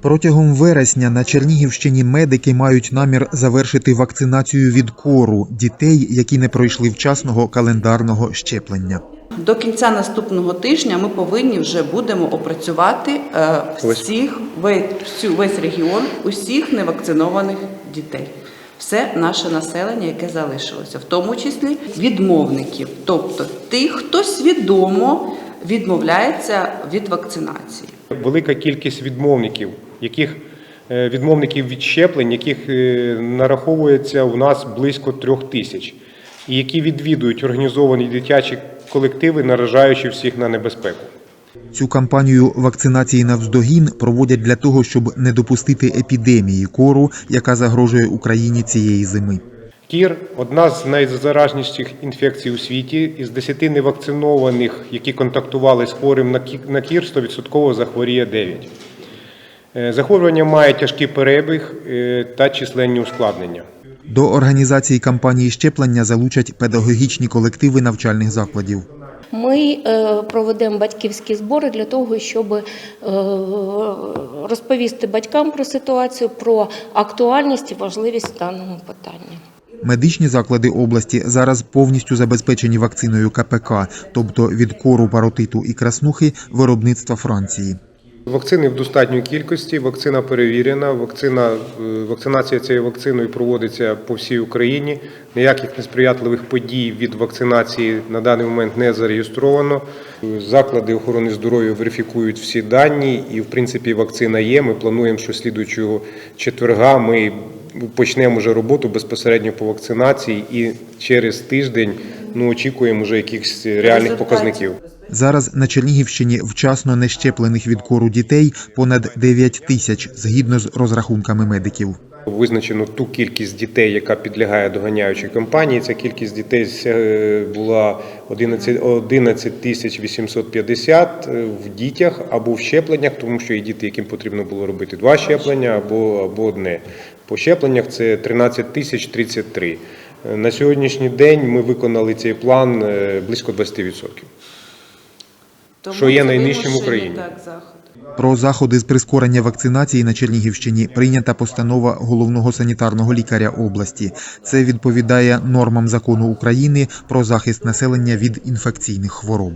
Протягом вересня на Чернігівщині медики мають намір завершити вакцинацію від кору дітей, які не пройшли вчасного календарного щеплення. До кінця наступного тижня ми повинні вже будемо опрацювати е, всіх весь, весь регіон усіх невакцинованих дітей. Все наше населення, яке залишилося, в тому числі відмовників, тобто тих, хто свідомо відмовляється від вакцинації. Велика кількість відмовників, яких е, відмовників від щеплень, яких е, нараховується у нас близько трьох тисяч, і які відвідують організовані дитячі колективи, наражаючи всіх на небезпеку. Цю кампанію вакцинації навздогін проводять для того, щоб не допустити епідемії кору, яка загрожує Україні цієї зими. Кір одна з найзаражніших інфекцій у світі. Із 10 невакцинованих, які контактували з хворим на кі- на кір, 100% захворіє 9. Е, Захворювання має тяжкий перебіг е, та численні ускладнення. До організації кампанії щеплення залучать педагогічні колективи навчальних закладів. Ми е, проведемо батьківські збори для того, щоб розповісти батькам про ситуацію, про актуальність і важливість даного питання. Медичні заклади області зараз повністю забезпечені вакциною КПК, тобто від кору, паротиту і краснухи виробництва Франції. Вакцини в достатньої кількості, вакцина перевірена, вакцина, е, вакцинація цією вакциною проводиться по всій Україні. Ніяких несприятливих подій від вакцинації на даний момент не зареєстровано. Заклади охорони здоров'я верифікують всі дані, і в принципі вакцина є. Ми плануємо, що слідуючого четверга ми почнемо вже роботу безпосередньо по вакцинації, і через тиждень ну, очікуємо вже якихось реальних показників. Зараз на Чернігівщині вчасно не щеплених від кору дітей понад 9 тисяч, згідно з розрахунками медиків. Визначено ту кількість дітей, яка підлягає доганяючій кампанії. Ця кількість дітей е, була 11 11 тисяч 850 в дітях або в щепленнях, тому що є діти, яким потрібно було робити два щеплення або, або одне. По щепленнях це 13 тисяч 33. На сьогоднішній день ми виконали цей план е, близько 20%. Тому Що є найнижчим в Україні. Так. Про заходи з прискорення вакцинації на Чернігівщині прийнята постанова головного санітарного лікаря області. Це відповідає нормам закону України про захист населення від інфекційних хвороб.